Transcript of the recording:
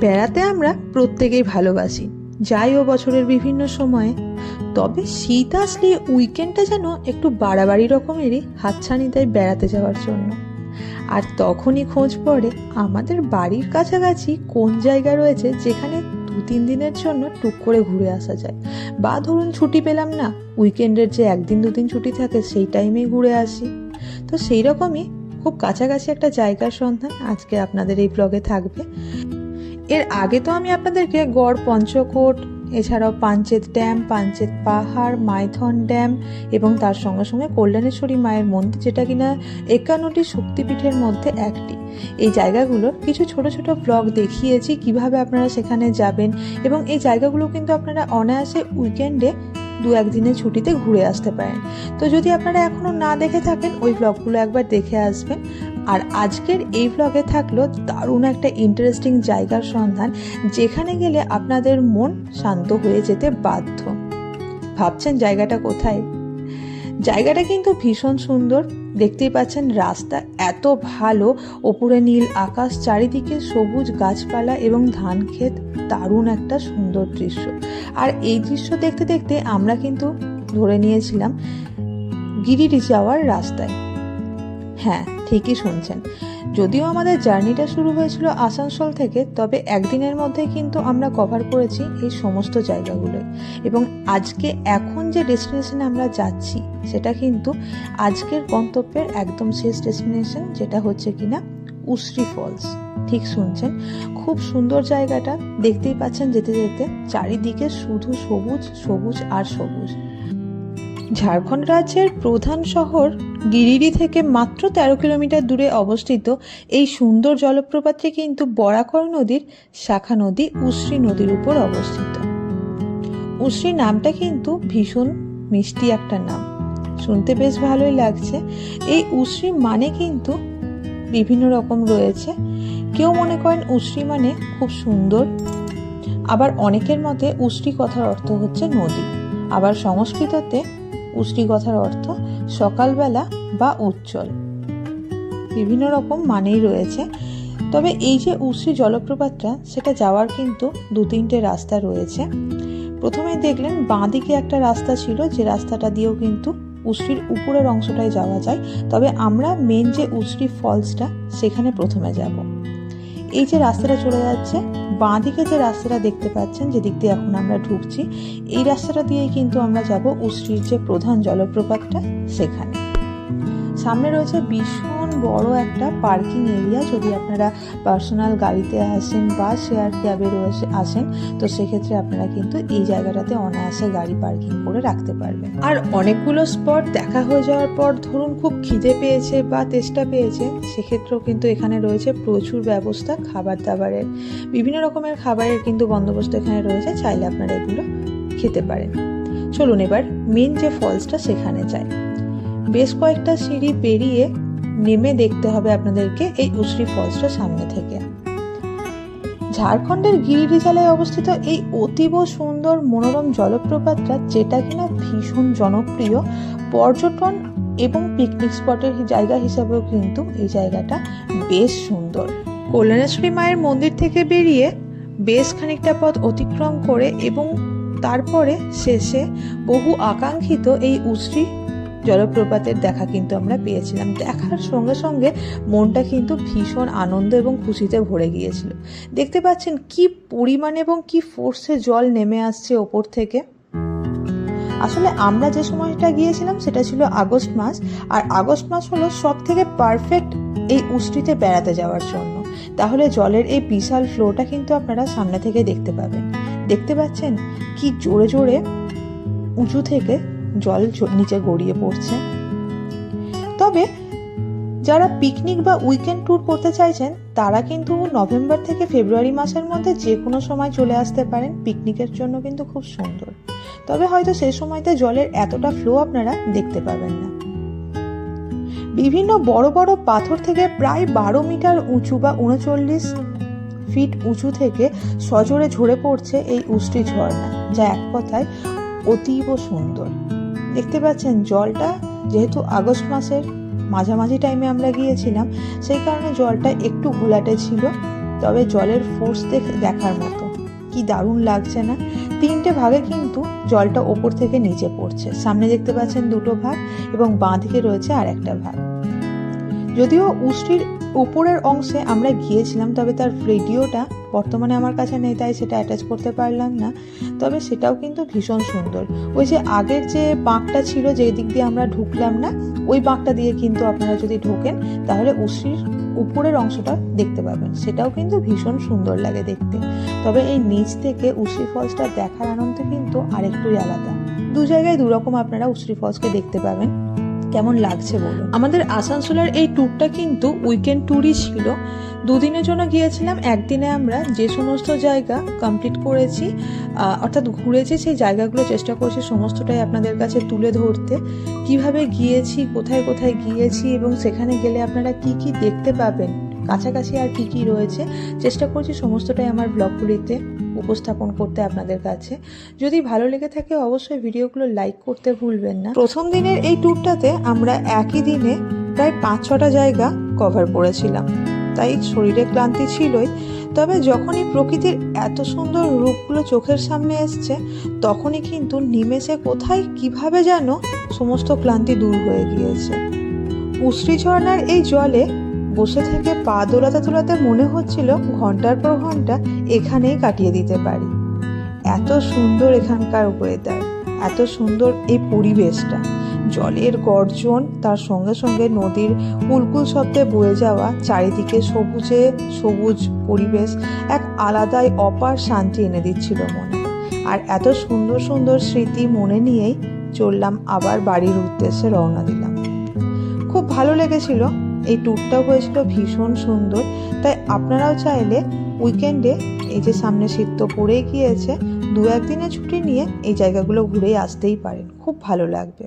বেড়াতে আমরা প্রত্যেকেই ভালোবাসি, যাই ও বছরের বিভিন্ন সময়ে। তবে শীত আসলে উইকেন্ডটা যেন একটু বাড়াবাড়ি রকমেরই হাতছানি দেয় বেড়াতে যাওয়ার জন্য। আর তখনই খোঁজ পড়ে আমাদের বাড়ির কাছাকাছি কোন জায়গা রয়েছে যেখানে দু তিন দিনের জন্য টুক করে ঘুরে আসা যায়। বা ধরুন ছুটি পেলাম না উইকেন্ডের যে একদিন দুদিন ছুটি থাকে সেই টাইমেই ঘুরে আসি। তো সেই রকমই খুব কাছাকাছি একটা জায়গার সন্ধান আজকে আপনাদের এই ব্লগে থাকবে। এর আগে তো আমি আপনাদেরকে গড় পঞ্চকোট, এছাড়াও পাঞ্চেত ড্যাম, পাঞ্চেত পাহাড়, মাইথন ড্যাম এবং তার সঙ্গে সঙ্গে কল্যাণেশ্বরী মায়ের মন্দির যেটা কিনা একান্নটি শক্তিপীঠের মধ্যে একটি। এই জায়গাগুলোর কিছু ছোট ছোট ব্লগ দেখিয়েছি কীভাবে আপনারা সেখানে যাবেন এবং এই জায়গাগুলো কিন্তু আপনারা অনায়াসে উইকেন্ডে দু একদিনের ছুটিতে ঘুরে আসতে পারেন। তো যদি আপনারা এখনও না দেখে থাকেন, ওই ব্লগগুলো একবার দেখে আসবেন। আর আজকের এই ব্লগে থাকল দারুণ একটা ইন্টারেস্টিং জায়গার সন্ধান, যেখানে গেলে আপনাদের মন শান্ত হয়ে যেতে বাধ্য। ভাবছেন জায়গাটা কোথায়? জায়গাটা কিন্তু ভীষণ সুন্দর। দেখতেই পাচ্ছেন রাস্তা এত ভালো, ওপরে নীল আকাশ, চারিদিকে সবুজ গাছপালা এবং ধান ক্ষেত দারুণ একটা সুন্দর দৃশ্য। আর এই দৃশ্য দেখতে দেখতে আমরা কিন্তু ধরে নিয়েছিলাম গিরিডি যাওয়ার রাস্তায়। হ্যাঁ ঠিকই শুনছেন। যদিও আমাদের জার্নিটা শুরু হয়েছিল আসানসোল থেকে, তবে একদিনের মধ্যে কিন্তু আমরা কভার করেছি এই সমস্ত জায়গাগুলো। এবং আজকে এখন যে ডেস্টিনেশনে আমরা যাচ্ছি, সেটা কিন্তু আজকের গন্তব্যের একদম শেষ ডেস্টিনেশন যেটা হচ্ছে কিনা উশ্রী ফলস ঠিক শুনছেন? খুব সুন্দর জায়গাটা। দেখতেই পাচ্ছেন যেতে যেতে চারিদিকে শুধু সবুজ সবুজ আর সবুজ। ঝাড়খণ্ড রাজ্যের প্রধান শহর গিরিডি থেকে মাত্র তেরো কিলোমিটার দূরে অবস্থিত এই সুন্দর জলপ্রপাতটি কিন্তু বরাকর নদীর শাখা নদী উশ্রী নদীর উপর অবস্থিত। উশ্রী নামটা কিন্তু ভীষণ মিষ্টি একটা নাম। শুনতে বেশ ভালোই লাগছে। এই উশ্রী মানে কিন্তু বিভিন্ন রকম রয়েছে। কেউ মনে করেন উশ্রী মানে খুব সুন্দর। আবার অনেকের মতে উশ্রী কথার অর্থ হচ্ছে নদী। আবার সংস্কৃততে উষ্টি কথার অর্থ সকালবেলা বা উজ্জ্বল বিভিন্ন রকম মানেই রয়েছে। তবে এই যে উশ্রী জলপ্রপাতটা, সেটা যাওয়ার কিন্তু দু তিনটে রাস্তা রয়েছে। প্রথমে দেখলেন বাঁ দিকে একটা রাস্তা ছিল, যে রাস্তাটা দিয়েও কিন্তু উশ্রীর উপরের অংশটায় যাওয়া যায়, তবে আমরা মেন যে উশ্রী ফলসটা সেখানে প্রথমে যাব। এই যে রাস্তাটা চলে যাচ্ছে বাঁ দিকে যে রাস্তাটা দেখতে পাচ্ছেন যেদিক দিয়ে এখন আমরা ঢুকছি, এই রাস্তাটা দিয়েই কিন্তু আমরা যাব উশ্রীর যে প্রধান জলপ্রপাতটা সেখানে। সামনে রয়েছে ভীষণ বড় একটা পার্কিং এরিয়া। যদি আপনারা পার্সোনাল গাড়িতে আসেন বা শেয়ার ক্যাবে রয়েছে, আসেন, তো সেক্ষেত্রে আপনারা কিন্তু এই জায়গাটাতে অনায়াসে গাড়ি পার্কিং করে রাখতে পারবেন। আর অনেকগুলো স্পট দেখা হয়ে যাওয়ার পর ধরুন খুব খিদে পেয়েছে বা তেষ্টা পেয়েছে, সেক্ষেত্রেও কিন্তু এখানে রয়েছে প্রচুর ব্যবস্থা খাবার দাবারের বিভিন্ন রকমের খাবারের কিন্তু বন্দোবস্ত এখানে রয়েছে, চাইলে আপনারা এগুলো খেতে পারেন। চলুন এবার মেন যে ফলসটা সেখানে যাই। বেশ কয়েকটা সিঁড়ি পেরিয়ে নেমে দেখতে হবে আপনাদেরকে এই উশ্রী ফলসটা সামনে থেকে। ঝাড়খণ্ডের গিরিডি জেলায় অবস্থিত এই অতীব সুন্দর মনোরম জলপ্রপাতটা যেটা কিনা ভীষণ জনপ্রিয়, পর্যটন এবং পিকনিক স্পটের জায়গা হিসাবেও কিন্তু এই জায়গাটা বেশ সুন্দর। কল্যাণেশ্বরী মায়ের মন্দির থেকে বেরিয়ে বেশ খানিকটা পথ অতিক্রম করে এবং তারপরে শেষে বহু আকাঙ্ক্ষিত এই উশ্রী জলপ্রপাতের দেখা কিন্তু আমরা পেয়েছিলাম। দেখার সঙ্গে সঙ্গে মনটা কিন্তু ভীষণ আনন্দ এবং খুশিতে ভরে গিয়েছিল। দেখতে পাচ্ছেন কি পরিমাণ এবং কি ফোর্সে জল নেমে আসছে ওপর থেকে। আসলে আমরা যে সময়টা গিয়েছিলাম সেটা ছিল আগস্ট মাস, আর আগস্ট মাস হলো সব থেকে পারফেক্ট এই উষ্টিতে বেড়াতে যাওয়ার জন্য। তাহলে জলের এই বিশাল ফ্লোটা কিন্তু আপনারা সামনে থেকে দেখতে পাবেন। দেখতে পাচ্ছেন কি জোরে জোরে উঁচু থেকে জল নিচে গড়িয়ে পড়ছে। তবে যারা পিকনিক বা উইকেন্ড ট্যুর করতে চাইছেন, তারা কিন্তু নভেম্বর থেকে ফেব্রুয়ারি মাসের মধ্যে যে কোনো সময় চলে আসতে পারেন। পিকনিকের জন্য কিন্তু খুব সুন্দর। তবে হয়তো সেই সময়তে জলের এতটা ফ্লো আপনারা দেখতে পাবেন না। বিভিন্ন বড় বড় পাথর থেকে প্রায় বারো মিটার উঁচু বা উনচল্লিশ ফিট উঁচু থেকে সজোরে ঝরে পড়ছে এই উষ্টি ঝর্ণা, যা এক কথায় অতীব সুন্দর। দেখতে পাচ্ছেন জলটা যেহেতু আগস্ট মাসের মাঝামাঝি টাইমে আমরা গিয়েছিলাম, সেই কারণে জলটা একটু ঘোলাটে ছিল, তবে জলের ফোর্স দেখে দেখার মতো। কি দারুণ লাগছে না? তিনটে ভাগে কিন্তু জলটা ওপর থেকে নিচে পড়ছে। সামনে দেখতে পাচ্ছেন দুটো ভাগ এবং বাঁ দিকে রয়েছে আর একটা ভাগ। যদিও উষ্টির উপরের অংশে আমরা গিয়েছিলাম, তবে তার ভিডিওটা বর্তমানে আমার কাছে নেই, তাই সেটা অ্যাটাচ করতে পারলাম না। তবে সেটাও কিন্তু ভীষণ সুন্দর। ওই যে আগের যে বাঁকটা ছিল যে দিক দিয়ে আমরা ঢুকলাম না, ওই বাঁকটা দিয়ে কিন্তু আপনারা যদি ঢোকেন, তাহলে উশ্রির উপরের অংশটা দেখতে পাবেন। সেটাও কিন্তু ভীষণ সুন্দর লাগে দেখতে। তবে এই নিচ থেকে উশ্রি ফলসটা দেখার আনন্দ কিন্তু আরেকটুই আলাদা। দু জায়গায় দুরকম আপনারা উশ্রি ফলসকে দেখতে পাবেন। কেমন লাগছে বলুন? আমাদের আসানসোলের এই ট্যুরটা কিন্তু উইকেন্ড ট্যুরই ছিল। দুদিনের জন্য গিয়েছিলাম, একদিনে আমরা যে সমস্ত জায়গা কমপ্লিট করেছি অর্থাৎ ঘুরেছি, সেই জায়গাগুলো চেষ্টা করছি সমস্তটাই আপনাদের কাছে তুলে ধরতে। কীভাবে গিয়েছি, কোথায় কোথায় গিয়েছি এবং সেখানে গেলে আপনারা কি কি দেখতে পাবেন? কাছাকাছি আর কি কি রয়েছে? চেষ্টা করছি সমস্তটাই আমার ব্লগগুলিতে উপস্থাপন করতে আপনাদের কাছে। যদি ভালো লেগে থাকে, অবশ্যই ভিডিওগুলো লাইক করতে ভুলবেন না। প্রথম দিনের এই ট্যুরটাতে আমরা একই দিনে প্রায় পাঁচ ছটা জায়গা কভার করেছিলাম। তাই শরীরে ক্লান্তি ছিলই। তবে যখনই প্রকৃতির এত সুন্দর রূপগুলো চোখের সামনে এসছে, তখনই কিন্তু নিমেষে কোথায়, কীভাবে যেন সমস্ত ক্লান্তি দূর হয়ে গিয়েছে। উশ্রী ঝর্ণার এই জলে বসে থেকে পা দোলাতে দোলাতে মনে হচ্ছিল ঘণ্টার পর ঘণ্টা এখানেই কাটিয়ে দিতে পারি। এত সুন্দর এখানকার ওয়েদার এত সুন্দর এই পরিবেশটা। জলের গর্জন, তার সঙ্গে সঙ্গে নদীর কুলকুল শব্দে বয়ে যাওয়া, চারিদিকে সবুজে সবুজ পরিবেশ, এক আলাদাই অপার শান্তি এনে দিচ্ছিল মনে। আর এত সুন্দর সুন্দর স্মৃতি মনে নিয়েই চললাম আবার বাড়ির উদ্দেশ্যে রওনা দিলাম। খুব ভালো লেগেছিল এই ট্যুরটাও হয়েছিল ভীষণ সুন্দর। তাই আপনারাও চাইলে উইকেন্ডে এই যে সামনে শীত তো পড়েই গিয়েছে দু একদিনের ছুটি নিয়ে এই জায়গাগুলো ঘুরেই আসতেই পারেন। খুব ভালো লাগবে।